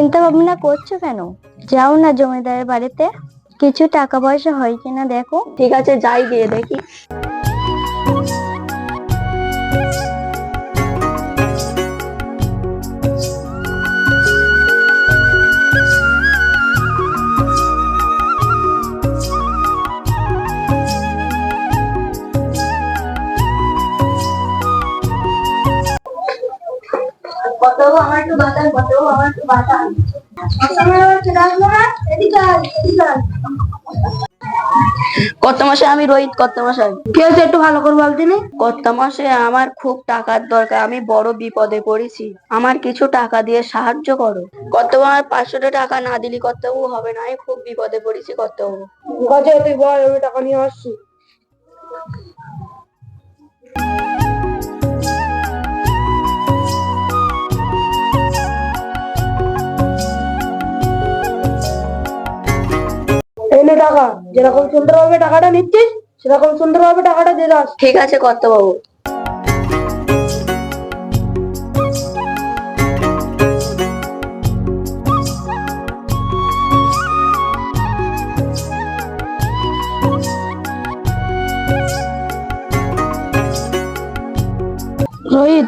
চিন্তা ভাবনা করছ কেন? যাও না জমিদারের বাড়িতে। কিছু টাকা পয়সা হয় কিনা দেখো। ঠিক আছে, যাই গিয়ে দেখি। কত আমার একটু কত আমার একটু বাতান কত মাসে আমি রোহিত কত মাসে কি হয়েছে একটু ভালো করে বল দিনি কত মাসে আমার খুব টাকার দরকার আমি বড় বিপদে পড়েছি। আমার কিছু টাকা দিয়ে সাহায্য করো। কত আমার পাঁচশোটা টাকা না দিলি কত হবে না আমি খুব বিপদে পড়েছি কত গজে তুই বল আমি টাকা নিয়ে আসছি। টাকা। যেরকম সুন্দরভাবে টাকাটা নিচ্ছিস সেরকম সুন্দরভাবে টাকাটা দিয়ে দাস ঠিক আছে কত বাবু রোহিত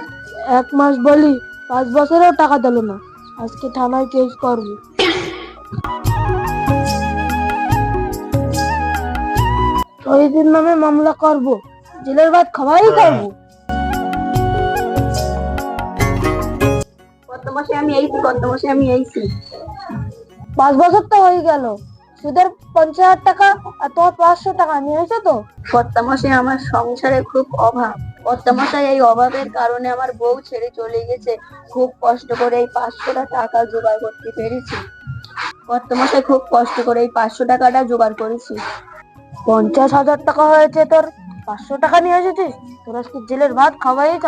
এক মাস বলি পাঁচ বছরেও টাকা দিল না। আজকে থানায় কেস করব। রোহিতের নামে মামলা করব। জেলের ভাত খাওয়াই করব কত মাসে আমি এইছি কত মাসে আমি এইছি পাঁচ বছর তো হয়ে গেল। সুদের পঞ্চাশ হাজার টাকা আর তোমার পাঁচশো টাকা নিয়েছো তো। কত আমার সংসারে খুব অভাব। কত এই অভাবের কারণে আমার বউ ছেড়ে চলে গেছে। খুব কষ্ট করে এই পাঁচশোটা টাকা জোগাড় করতে পেরেছি। কত মাসে খুব কষ্ট করে এই পাঁচশো টাকাটা জোগাড় করেছি। পঞ্চাশ হাজার টাকা হয়েছে তোর। পাঁচশো টাকা নিয়ে এসেছিস? তোর আজকে জেলের ভাত খাওয়াই হয়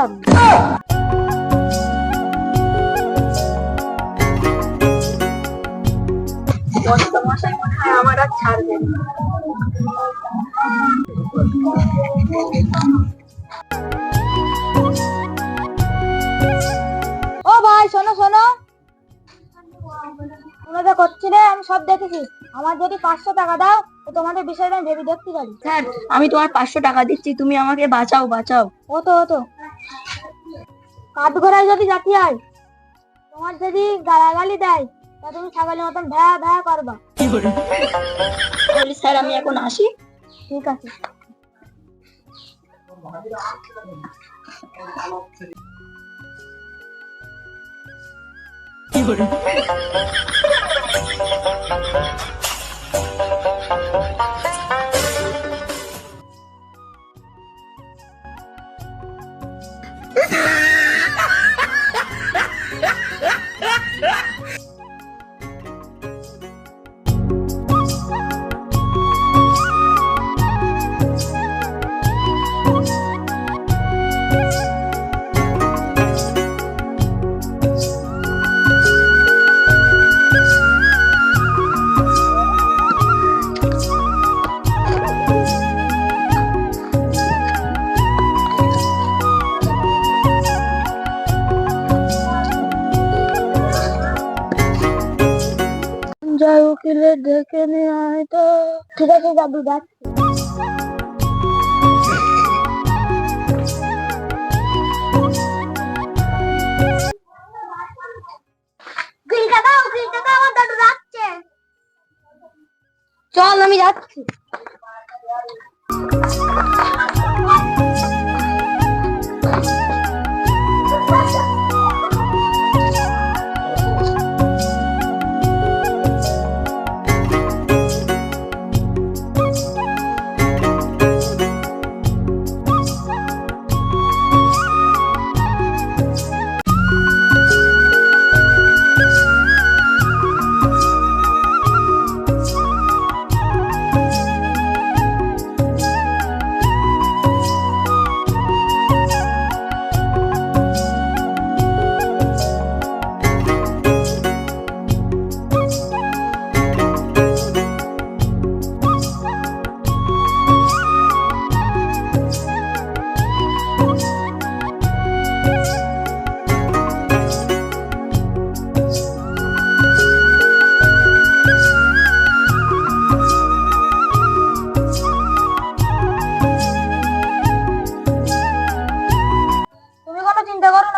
আমার আর ও ভাই, শোনো শোনো। করছি রে আমি সব দেখেছি। আমার যদি পাঁচশো টাকা দাও তো তোমাদের বিষয়টা আমি ভেবে দেখতে পারি। স্যার আমি তোমার পাঁচশো টাকা দিচ্ছি তুমি আমাকে বাঁচাও বাঁচাও। ও তো ও তো কাঠ ঘোড়ায় যদি জাতি হয় তোমার যদি গালাগালি দেয় তা তুমি ছাগলের মতন ভ্যা ভ্যা করবা। বলি স্যার আমি এখন আসি। ঠিক আছে। যাই উকিলে ডেকে নিয়ে আয় তো। ঠিক আছে দাদু যাচ্ছি। চল আমি যাচ্ছি।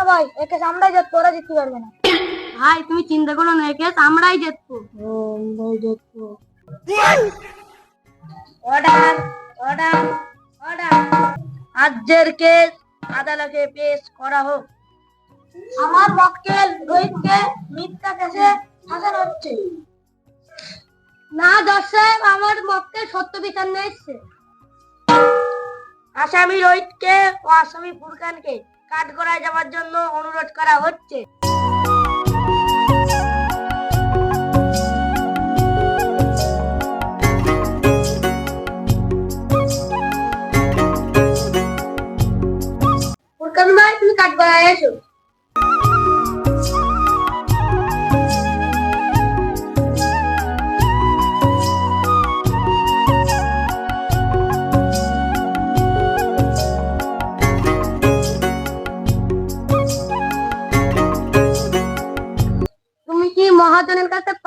ভাই একে আমরাই যে তোরা জিততে পারবে না। ভাই তুমি চিন্তা করো না একে আমরাই জিতবো অর্ডার অর্ডার অর্ডার আজকের কেস আদালতে পেশ করা হোক। আমার মক্কেল রোহিতকে মিথ্যা কেসে ফাঁসানো হচ্ছে। না দর্শক আমার মক্কে সত্য বিচার নিয়ে এসছে আসামি রোহিতকে ও আসামি ফুরকানকে কাঠগড়ায় যাওয়ার জন্য অনুরোধ করা হচ্ছে। তুমি কাঠগড়ায় এসো।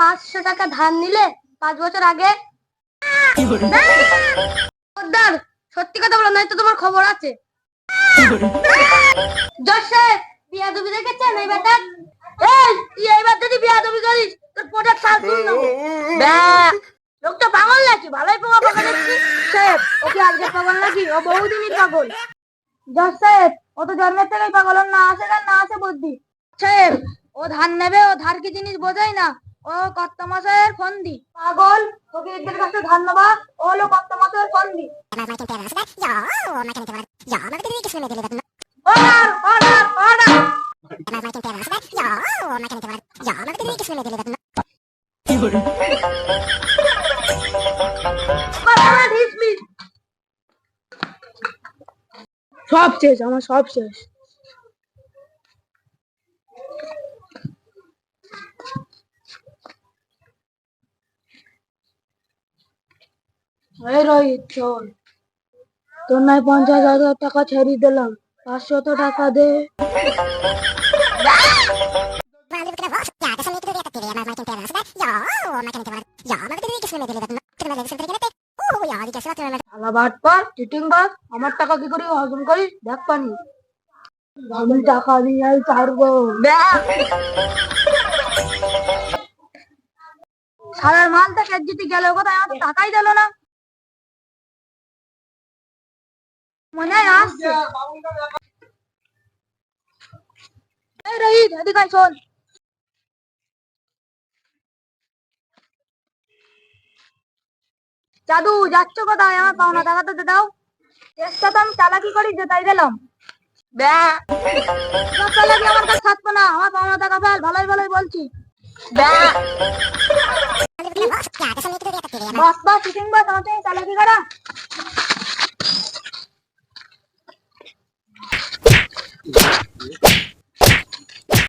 পাঁচশো টাকা ধার নিলে পাঁচ বছর আগে? সর্দার সত্যি কথা বলো নয়তো তোমার খবর আছে। জোসেফ বিয়া দুবি দেখেছেন এই বেটা এই তুই এইবার যদি বিয়া দুবি করিস তোর পোটার সাল লোকটা পাগল নাকি? ভালোই পোঙা পাগল দেখছি শেফ ও আজকে পাগল নাকি? ও বহুদিনই পাগল। ও তো জন্মের থেকেই পাগল ওর না আসে না আসে বুদ্ধি। ও ধান নেবে ও ধার কি জিনিস বোঝাই না। ও কত মাসের ফন্দি। পাগল তোকে এদের কাছে ধান নেবা ও হলো কত মাসের ফন্দি। সব শেষ, আমার সব শেষ। নয় পঞ্চাশ হাজার টাকা ছেড়ে দিলাম। পাঁচশত টাকা দে। আমার টাকা কি করে হজম করিস দেখ পানি। আমি টাকা নিয়ে আই ছাড়বো। সারার মাল থেকে যদি গেল কোথায়? আমার তো টাকাই দিল না। মনে হয় আসছে। এই রহিত এদিকে শোন জাদু যাচ্ছ কোথায়? আমার পাওনা টাকা তো দাও। চেষ্টা তো আমি চালাকি করি যে তাই দিলাম চালাকি আমার কাছে থাকব না। আমার পাওনা টাকা ফেল ভালোই ভালোই বলছি। বাস বাস চিটিং বাস আমার চালাকি করা।